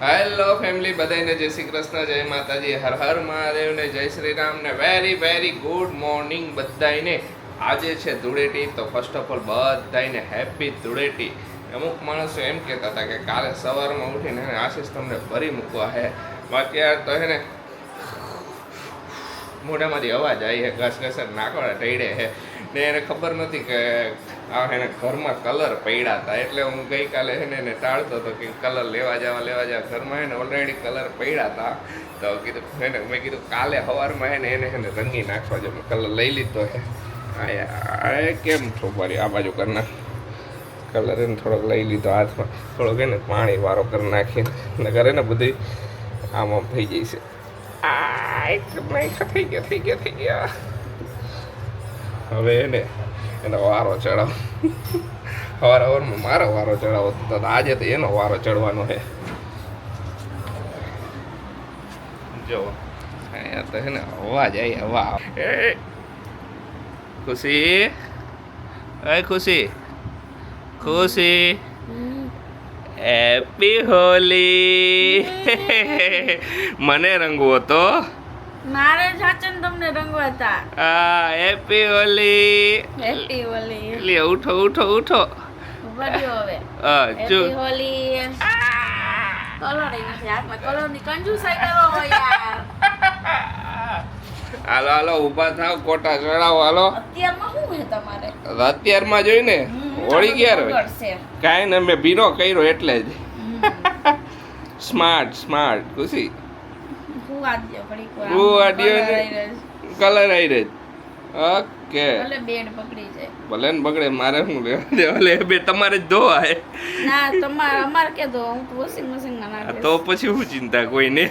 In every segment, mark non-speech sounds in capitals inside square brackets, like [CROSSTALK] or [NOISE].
Hello family બધાને જય શ્રી કૃષ્ણ, જય માતાજી. હર હર મહાદેવ ને જય શ્રી રામ ને વેરી વેરી ગુડ મોર્નિંગ બધાને આજે છે ધૂળેટી, તો ફર્સ્ટ ઓફ ઓલ બધાને હેપી ધૂળેટી. અમુક માણસો એમ કહેતા હતા કે કાલે સવારમાં ઉઠીને આશીષ તમને ભરી મૂકવા હે. બાકી યાર તો હે ને મોઢામાંથી અવાજ આવી હે, ઘસ ઘસ નાકોડા ટઈડે હે. ને એને ખબર નથી કે આ એને ઘરમાં કલર પડ્યા હતા. એટલે હું ગઈકાલે છે ને એને ટાળતો હતો કે કલર લેવા જવા લેવા જવા. ઘરમાં એને ઓલરેડી કલર પડ્યા હતા. તો કીધું એને મેં કીધું, કાલે સવારમાં એને એને એને રંગી નાખવા જો. મેં કલર લઈ લીધો. છે આ કેમ છો આ બાજુ કરના કલર એને થોડોક લઈ લીધો હાથમાં. થોડોક એને પાણી વારો કરી નાખીને. નગર એને બધી આમ થઈ છે. આ એક થઈ ગયો થઈ ગયો, થઈ ગયા. હવે એને એનો વારો ચડાવ. સવાર સવારમાં મારો વારો ચડાવો. તો આજે તો એનો વારો ચડવાનો છે. જો અહીંયા તો છે ને અવાજ આવી હવા એ ખુશી? એ ખુશી? ખુશી? હેપી હોલી [LAUGHS] મને રંગવો તો મારે સાચન તમને રંગવાતા. હા હેપી હોલી. હેપી હોલી. લે ઉઠો ઉઠો ઉઠો. ભર્યો હવે. હા જો. હેપી હોલી કલર નથી હાથમાં કલરની કંજુસાઈ કરો હો યાર. હાલો હાલો ઊભા થાવ કોટા ચડાવો હાલો. અત્યારમાં શું છે તમારે? અત્યારમાં જોઈ ને હોળી ક્યારે. કાંઈ ને મેં ભીનો કર્યો એટલે જ. સ્માર્ટ સ્માર્ટ [LAUGHS] ખુશી. હું ઘડીક વાર. હું આદ્યો કલર ને- આઈ આવી રહે. ઓકે. ભલે બેડ પકડી જાય. ભલે ને બગડે મારે શું લેવા દેવા? લે બે તમારે જ ધોવા હે. ના તમારે અમારે કે દો હું તો વોશિંગ મશીનમાં નાખીશ તો પછી હું ચિંતા કોઈને.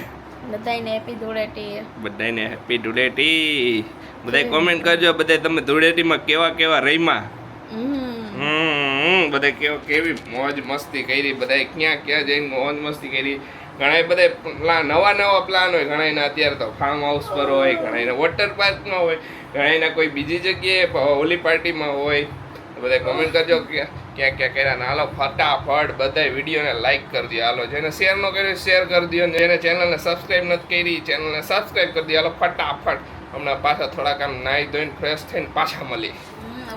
બધાયને હેપી ધૂળેટી. બધાને હેપી ધૂળેટી. બધાય કોમેન્ટ કરજો બધા તમે ધૂળેટીમાં કેવા કેવા રહીમાં હમ. બધા કેવો કેવી મોજ મસ્તી કરી બધાય ક્યાં ક્યાં જઈને મોજ મસ્તી કરી. ઘણા બધા પ્લાન નવા નવા પ્લાન હોય. ઘણાના અત્યારે તો ફાર્મ હાઉસ પર હોય ઘણાના વોટર પાર્કમાં હોય ઘણાના કોઈ બીજી જગ્યાએ હોલી પાર્ટીમાં હોય. બધા કમેન્ટ કરજો ક્યાં ક્યાં કર્યા હાલો ફટાફટ બધાય વિડીયોને લાઇક કરી દો હાલો જેને શેર ન કર્યો શેર કરી દો જેને ચેનલને સબસ્ક્રાઈબ નથી કરી ચેનલને સબસ્ક્રાઈબ કરી દો હાલો ફટાફટ. હમણાં પાછા થોડાક આમ નાહી ધોઈને ફ્રેશ થઈને પાછા મળી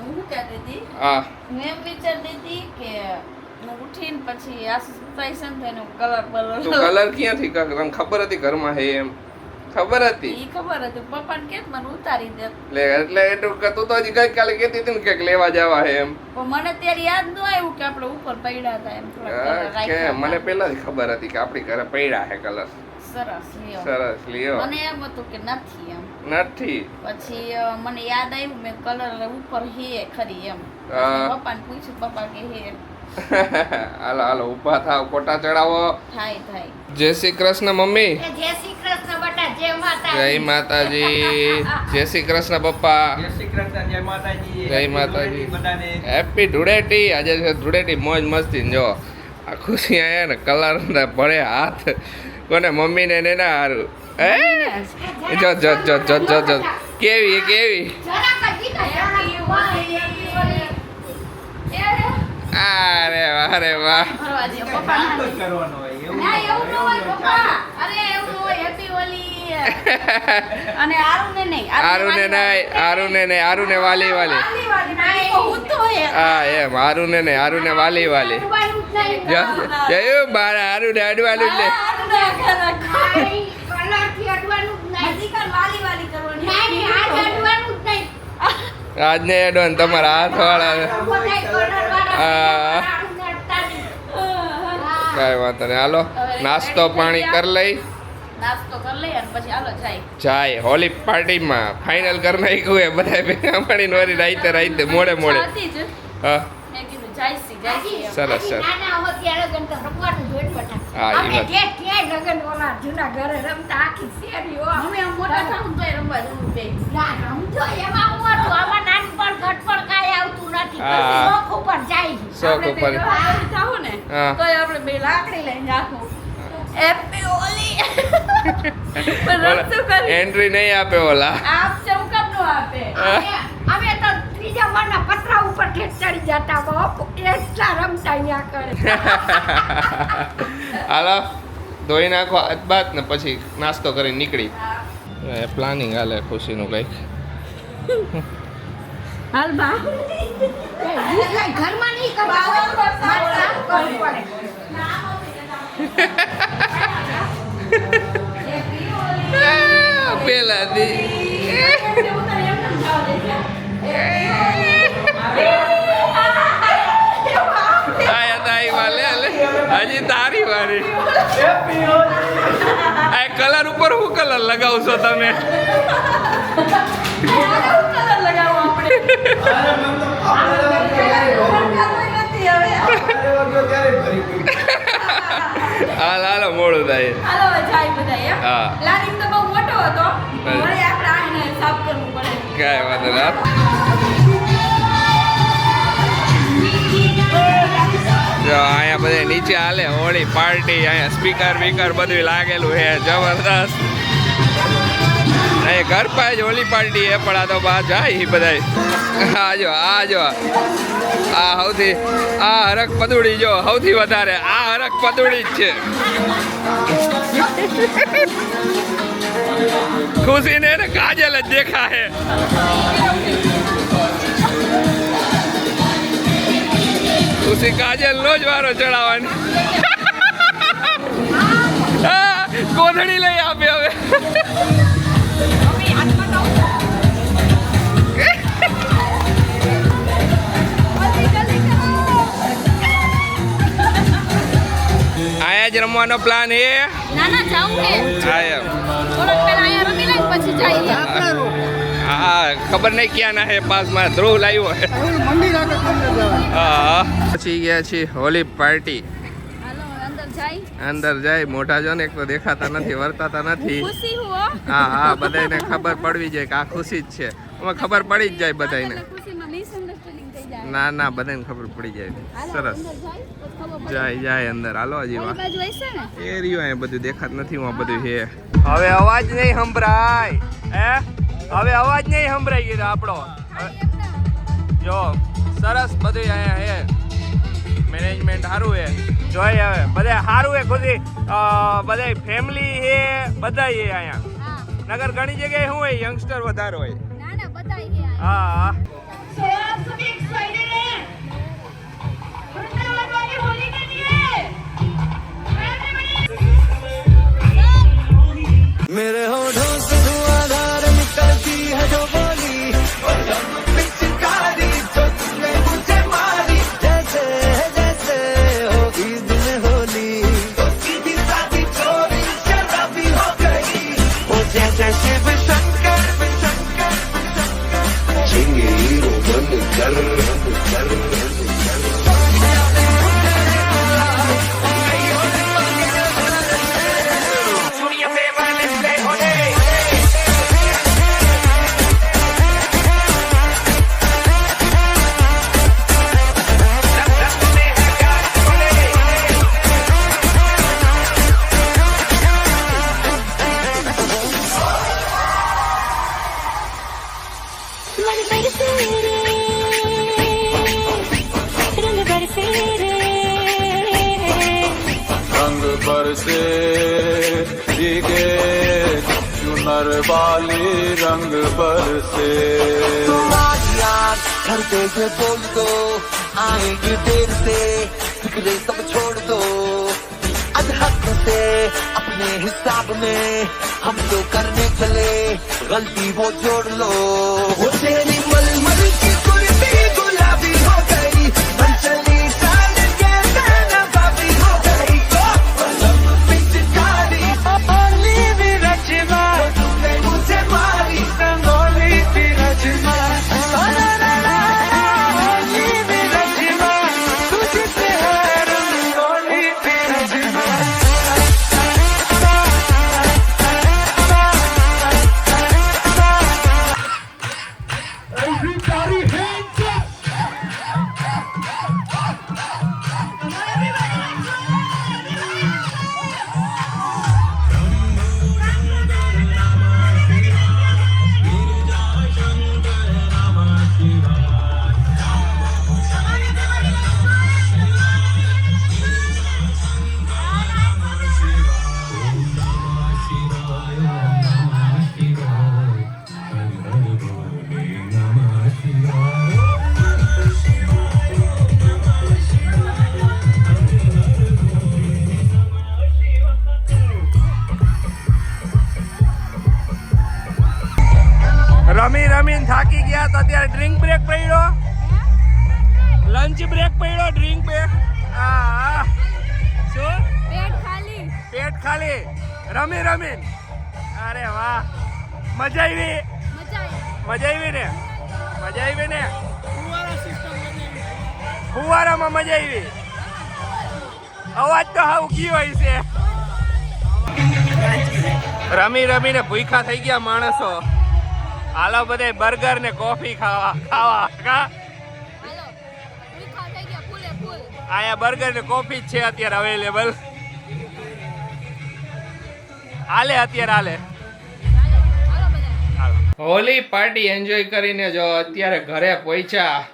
હું હા. વિચારતી હતી કે ઉઠીને પછી આશીષ થઈને કલર ને તો કલર ક્યાંથી કાક તને ખબર હતી ઘરમાં હે એમ? ખબર હતી? ઈ ખબર હતી. પપ્પાને કેત મને ઉતારી દે? એટલે એટલે એટલું કે તું તો હજી ગઈકાલે કહેતી હતી ને કે લેવા જવા હે એમ. પણ મને ત્યારે યાદ ન આવ્યું કે આપણે ઉપર પડ્યા હતા એમ કે મને પહેલા જ ખબર હતી કે આપણી ઘરે પડ્યા હે કલર સરસ લ્યો. સરસ લ્યો. મને એમ હતું કે નથી એમ. નથી. પછી મને યાદ આવ્યું મેં કલર ઉપર હે ખરી એમ. પપ્પા પપ્પાને પૂછ્યું પપ્પા કે હે? હાલો હાલો ઊભા થાવ કોટા ચડાવો. થાય થાય. જય શ્રી કૃષ્ણ મમ્મી. જય શ્રી કૃષ્ણ બટા જય માતાજી. જય માતાજી જય શ્રી કૃષ્ણ પપ્પા. જય શ્રી કૃષ્ણ જય માતાજી. જય માતાજી. હેપી ધૂળેટી આજે છે ધૂળેટી મોજ મસ્તી ને જો. આ ખુશી આયા ને કલર ને ભળે હાથ. કોને મમ્મી ને ને ના હારું. હે? જો જો જો જો જો જો. કેવી કેવી અરે વાહ અરે વાહ ફરવા દે કાંઈ પપ્પા નાસ્તો જ કરવાનો હોય એવું ના ન એવું ન હોય પપ્પા અરે એવું ન હોય હેપી હોલી. અને આરુને નહીં. આરુને નહીં આરુને નહીં આરુને વાલી વાલી. હું એમ આરુને નહીં આરુને વાલી વાલી. મારા આરુને અડવાનું જ નહીં. આજને એડવાન તમારા હાથ વાળા કાંઈ વાંધો નહીં. હાલો નાસ્તો પાણી કરી લઈ. જાય. હોલી પાર્ટીમાં. ફાઇનલ કરી નાખ્યું એ બધા ભેગા મળીને વળી રાઈતે રાઈતે મોડે મોડે. ઈચ્છા હા. સરસ સરસ હા એ વાત. અમે મોટા થાઉં તોય રમવા જવું બે શોખ ઉપર થાવું ને હા. તોય આપણે બે લાકડી લઈને રાખું કરી. એન્ટ્રી નહીં આપે ઓલા. આપ ચમકમ નો આપે? અમે તો ત્રીજા માળના પતરા ઉપર ઠેઠ ચડી જતા બાપ એટલા રમતા અહીંયા કરે. [LAUGHS] હાલો ધોઈ નાખો હાથ બાત ને પછી નાસ્તો કરી નીકળી. પ્લાનિંગ હાલે ખુશીનું કંઈક. હાલ બા. ઘરમાં નહીં કરવા કરવું પડે. [LAUGHS] પેલા દી. [LAUGHS] હજી તારી વારી. આ કલર ઉપર હું કલર લગાવશો તમે? હાલ, હાલો, મોડું થાય. હા. પ્લાનિંગ તો નીચે હાલે, હોળી પાર્ટી, અહીંયા સ્પીકર બીકર બધું લાગેલું છે, જબરદસ્ત. અહીંયા ઘર પાસે જ હોળી પાર્ટી એ પણ આ તો બહાર જાય એ બધા આ જો આ જો. આ સૌથી, આ હરક પદુડી જો, સૌથી વધારે, આ હરક પદુડી જ છે. ખુશીને ને કાજલ જ દેખાય. ખુશી કાજલ નો જ વારો ચડાવવાની. [LAUGHS] કોથળી લઈ આપે હવે. આયા જ રમવાનો પ્લાન એ ના ના જાવું હે આયા થોડોક પહેલા અહીંયા રમી લઈ પછી જઈએ. હા ખબર નહીં ક્યાં ના હે પાસમાં ધ્રુવ લાવ્યો હે. હા. પછી ગયા છીએ હોલી પાર્ટી. અંદર જાય. અંદર મોટા જો ને એક તો દેખાતા નથી વર્તાતા નથી. ખુશી હું હો. હા હા બધાને ખબર પડવી જોઈએ કે આ ખુશી જ છે. એમાં ખબર પડી જ જાય બધાને ખુશીમાં મિસઅન્ડરસ્ટેન્ડિંગ થઈ જાય. ના ના બધાને ખબર પડી જાય. સરસ. જાય જાય જાય અંદર. હાલો હજી વાહ એ રહ્યું અહીંયા બધું દેખાત નથી હું બધું છે હવે અવાજ નહીં સંભળાય. હે? હવે અવાજ નહીં સંભળાઈ ગયો આપણો જો સરસ બધું અહીંયા છે મેનેજમેન્ટ સારું છે જોઈએ હવે બધા સારું છે ખુદી બધા ફેમિલી છે બધા છે અહીંયા હા નગર ઘણી જગ્યાએ શું હોય યંગસ્ટર વધારે હોય ના ના બતાવી ગયા હા હા आप सभी एक्साइटेड हैं वृंदावन वाली होली के लिए मेरे होठों से धुआंधार over. देर से फिक्रे सब छोड़ दो अधहक से अपने हिसाब में हम तो करने चले गलती वो जोड़ लो वो तेरी ખાલી રમી રમી. અરે વાહ. મજા આવી? મજા આવી. મજા આવી ને? મજા આવી ને? ફુવારામાં મજા આવી. અવાજ તો હાવ ગયો હોય છે. રમી રમીને ભૂખા થઈ ગયા માણસો. હાલો બધે બર્ગર ને કોફી ખાવા ખાવા. કા? આયા બર્ગર ને કોફી જ છે અત્યારે અવેલેબલ હાલે અત્યારે હાલે. હોલી. પાર્ટી એન્જોય કરીને જો અત્યારે ઘરે પહોંચ્યા.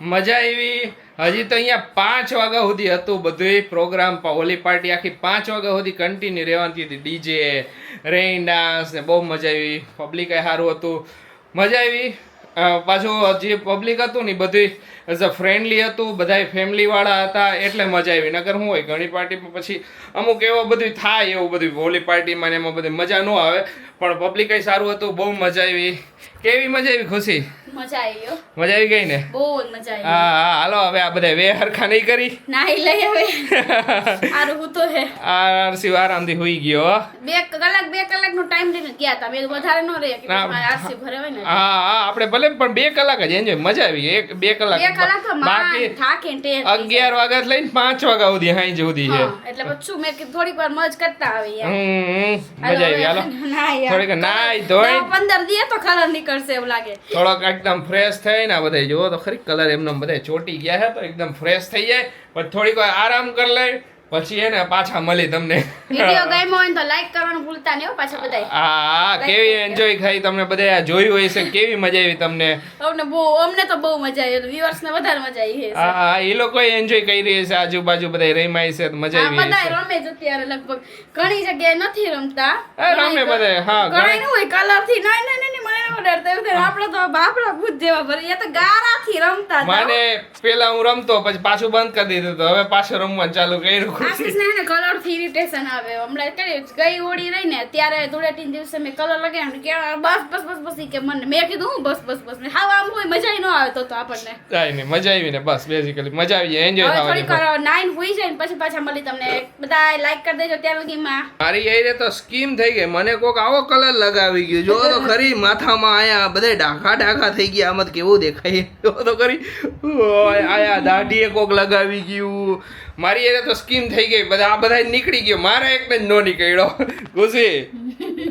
મજા આવી. હજી તો અહીંયા પાંચ વાગ્યા સુધી હતું બધું પ્રોગ્રામ હોલી પાર્ટી આખી પાંચ વાગ્યા સુધી કન્ટિન્યુ રહેવાની હતી. ડીજે રેઇન ડાન્સ ને બહુ મજા આવી. પબ્લિક સારું હતું. મજા આવી. પાછું જે પબ્લિક હતું ને બધી એઝ અ ફ્રેન્ડલી હતું બધા ફેમિલીવાળા હતા એટલે મજા આવી. નગર શું હોય ઘણી પાર્ટીમાં પછી અમુક એવો બધું થાય એવું બધું હોલી પાર્ટીમાં એમાં બધી મજા ન આવે. પણ પબ્લિક સારું હતું બહુ મજા આવી. કેવી મજા આવી ખુશી? મજા આવી મજા આવી ગઈ ને? બહુ મજા આવી. હા હા હાલો હવે આ બધા વે હરખા નહીં કરી. નાઈ લઈ હવે [LAUGHS] આરું હું તો હે. આ શિવ આરામથી હોઈ ગયો હો. બે કલાક બે કલાક નો ટાઈમ લઈને ગયા હતા બે વધારે ન રહે કે આરસી ભરે હોય ને. હા હા આપણે ભલે પણ બે કલાક જ એન્જોય મજા આવી એક બે કલાક બાકી થાકે ને અગિયાર વાગ્યા લઈને પાંચ વાગ્યા સુધી હાઈ સુધી છે. એટલે પછી મેં થોડીક વાર મજ કરતા આવી મજા આવી હાલો. [LAUGHS] થોડીક નાઈ ધોઈ. પંદર દિવસ તો કલર નીકળશે એવું લાગે. થોડોક એકદમ ફ્રેશ થઈ ને બધા જુઓ તો ખરી કલર એમને બધા ચોટી ગયા છે તો એકદમ ફ્રેશ થઈ જાય. પછી થોડીક વાર આરામ કરી લે. પછી એને પાછા મળી તમને. વિડિયો ગમ્યો હોય તો લાઈક કરવાનું ભૂલતા નહીં પાછા બધા હા કેવી એન્જોય થઈ તમને બધા જોયું હોય છે? કેવી મજા આવી તમને? અમને બહુ અમને તો બહુ મજા આવી વ્યુઅર્સ ને વધારે મજા આવી છે હા હા એ લોકો એન્જોય કરી રહી છે. આજુબાજુ બધા રમાય છે મજા આવી બધા રમે જ અત્યારે લગભગ. ઘણી જગ્યાએ નથી રમતા. રમે બધા, હા, ઘણા હોય કલરથી. ના ના ના મને ડર થાય આપણે તો બાપડા ભૂત જેવા ભરી એ તો ગારા થી રમતા મને પેલા હું રમતો પછી પાછું બંધ કરી દીધું તો હવે પાછું રમવાનું ચાલુ કર્યું આશીષ ને કલરથી ઇરિટેશન આવે. હમણાં કરી ગઈ ઓડી રહી ને ત્યારે ધૂળેટી દિવસે મેં કલર લગાવ્યો ને કે બસ બસ બસ બસ કે મને મેં કીધું હું બસ બસ બસ હાવ આમ હોય મજા ન આવે તો તો આપણને. કાઈ નહીં મજા આવી ને બસ બેઝિકલી મજા આવી જાય એન્જોય થવાની થોડીક નાઈન હોઈ જાય ને પછી પાછા મળી તમને. બધા લાઈક કરી દેજો ત્યાં લગીમાં મારી એ તો સ્કીમ થઈ ગઈ. મને કોક આવો કલર લગાવી ગયો. જો તો ખરી માથામાં આયા બધે ડાઘા ડાઘા થઈ ગયા. આમાં કેવું દેખાય? તો કરી આયા દાઢીએ કોક લગાવી ગયું. મારી એને તો સ્કીન થઈ ગઈ. બધા આ બધા નીકળી ગયો. મારા એકને જ નો નીકળ્યો. ઘુસી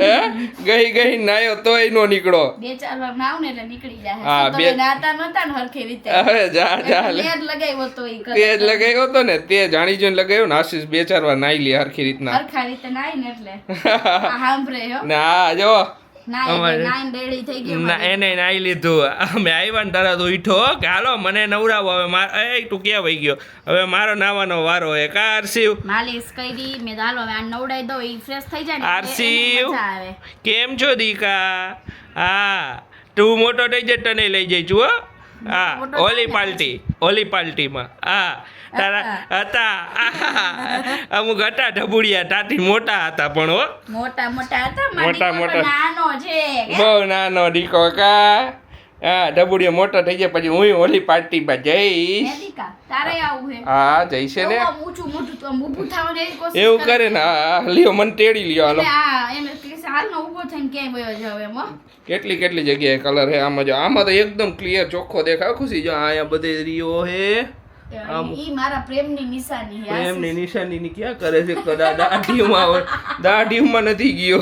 હે? ગઈ ગઈ નાયો તોય નો નીકળો બે ચાર વાર નાવ ને એટલે નીકળી જાય. હા, બે- નાતા નતા ને હરખી રીતે. હવે જા જા. લેર લગાવ્યો તો ઈ તે જ લગાવ્યો હતો ને તે જાણી જોઈને લગાવ્યો ને આશીષ બે ચાર વાર નાઈ લે હરખી રીતના. હરખા રીતે નાઈ ને એટલે. આ સાંભળે હો. [LAUGHS] ને જો. નાઈ અમારે- નાઈન રેડી થઈ ગયો ના એને નાઈ લીધું. અમે આવ્યા ને તરત ઉઠો. કે હાલો મને નવરાવો. હવે માર એ તું ક્યાં વહી ગયો? હવે મારો નાવાનો વારો હે કાર શિવ માલિશ કરી. મેં હાલો હવે આ નવડાઈ દો ઈ ફ્રેશ થઈ જાય ને આરસી. એટલે એને મજા આવે. કેમ છો દીકા? હા. તું મોટો થઈ જાય તને લઈ જઈશું હો. હા મોટો ઓલી પાલટી પાર્ટી ઓલી પાર્ટીમાં. હા તારા હતા. અમુક હતા ઢબુડિયા તાથી મોટા હતા પણ હો. મોટા મોટા હતા મોટા, મોટા. નાનો છે. બહુ નાનો દીકો કા. હા ઢબુડિયો મોટો થઈ જાય પછી હું ઓલી પાર્ટીમાં જઈશ. વેદિકા તારે આવું હે. હા જઈશે ને. એવું કરે ને. લ્યો મને તેડી લ્યો હાલો. હાલનો ઊભો થઈને ક્યાંય વયો જાવ એમ હો. કેટલી કેટલી જગ્યાએ કલર હે? આમાં જો આમાં તો એકદમ ક્લિયર ચોખ્ખો દેખાય. ખુશી જો અહીંયા બધે રીઓ હે. ઈ મારા પ્રેમની નિશાની હે ક્યાં કરે છે? કદા દાઢીમાં હોય દાઢીમાં નથી ગયો.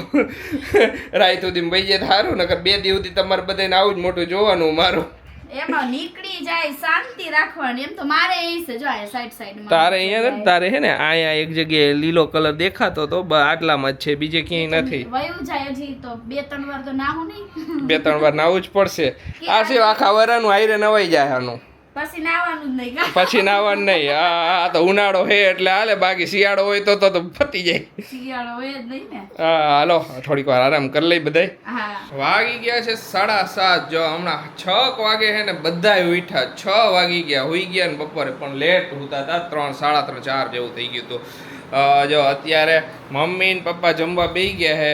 રાય સુધી ભાઈ જાય સારું નકર બે દિવસથી તમારે બધાને આવું જ મોટું જોવાનું મારું. એમાં નીકળી જાય શાંતિ રાખવાની. એમ તો મારે એ છે. જો આ સાઈડ સાઈડ તારે અહીંયા તારે હે ને અહીંયા એક જગ્યાએ લીલો કલર દેખાતો તો આટલામાં જ છે બીજે ક્યાંય નથી. વયું જાય હજી તો. બે ત્રણ વાર તો નાહું નહીં. બે ત્રણ વાર નાવું જ પડશે. [LAUGHS] આ સિવાય આખા વરાનું આયરે નવાઈ જાય આનું. પછી નાવાનું જ નહીં પછી નાવાનું નહીં. આ તો ઉનાળો હે એટલે હાલે બાકી શિયાળો હોય તો તો પતી જાય. શિયાળો હોય જ નહીં ને. હા હાલો થોડીક વાર આરામ કરી લઈ બધાય. વાગી ગયા છે સાડા સાત. જો હમણાં છ વાગે હે ને બધાય ઉઠ્યા. છ વાગી ગયા હોઈ ગયા ને બપોરે પણ લેટ હોતા હતા ત્રણ સાડા ત્રણ ચાર જેવું થઈ ગયું હતું. જો અત્યારે મમ્મી ને પપ્પા જમવા બેસી ગયા હે.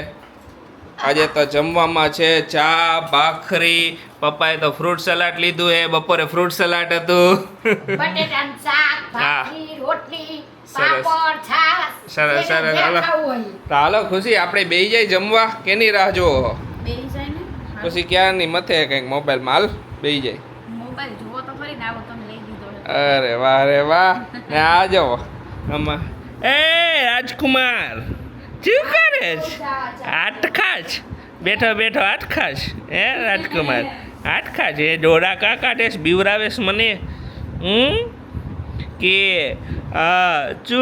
આજે તો જમવામાં છે ચા ભાખરી પપ્પાએ તો ફ્રૂટ સલાડ લીધું એ બપોરે ફ્રૂટ સલાડ હતું. સરસ. સરસ, સરસ, હાલો. તો હાલો ખુશી આપણે બે જાય જમવા. કેની રાહ જુઓ? ખુશી ક્યારની મથે કંઈક મોબાઈલમાં હાલ બે જાય મોબાઈલ. અરે વાહ રે વાહ. ને આ જાઓ આમાં. એ રાજકુમાર. શું કરે આટખાશ આટ બેઠો બેઠો આટખાશ હે રાજકુમાર? આટખાશ એ ડોરા કાકા ટેસ બીવરાવેશ મને? હમ? કે આ ચુ.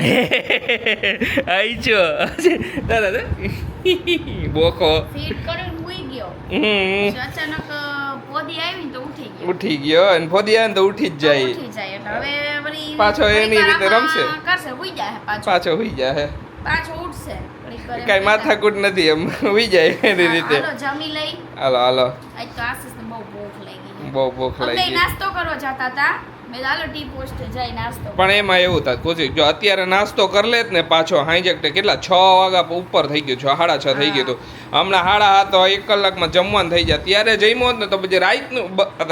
[LAUGHS] આઈ છો. [LAUGHS] દાદા [LAUGHS] બોકો ઉઠી ગયો. અને ફોદી આવે તો ઉઠી જ જાય. પાછો એની રીતે રમશે. પાછો. હોઈ જાય પાછો ઉઠશે કાંઈ માથાકૂટ નથી એમ. [LAUGHS] ઉઈ જાય એની રીતે. હાલો જમી લઈ. હાલો હાલો. આજ તો આશીષને બહુ ભૂખ લાગી. બહુ ભૂખ લાગી લાગી. નાસ્તો કરવા જતા હતા. પણ એમાં એવું થાય પૂછી જો અત્યારે નાસ્તો કરી લે ને પાછો હાઈજેક કેટલા છ વાગ્યા ઉપર થઈ ગયું છ સાડા છ થઈ ગયું હતું હમણાં સાડા હાથ તો એક કલાકમાં જમવાનું થઈ જાય. ત્યારે જમ્યો ને તો પછી રાતનું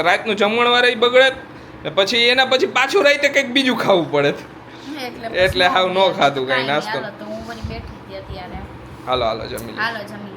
રાતનું જમણ વારે બગડે ને પછી એના પછી પાછું રાતે કંઈક બીજું ખાવું પડે. એટલે હાવ ન ખાધું કાંઈ નાસ્તો. હાલો હાલો જમી હાલો જમી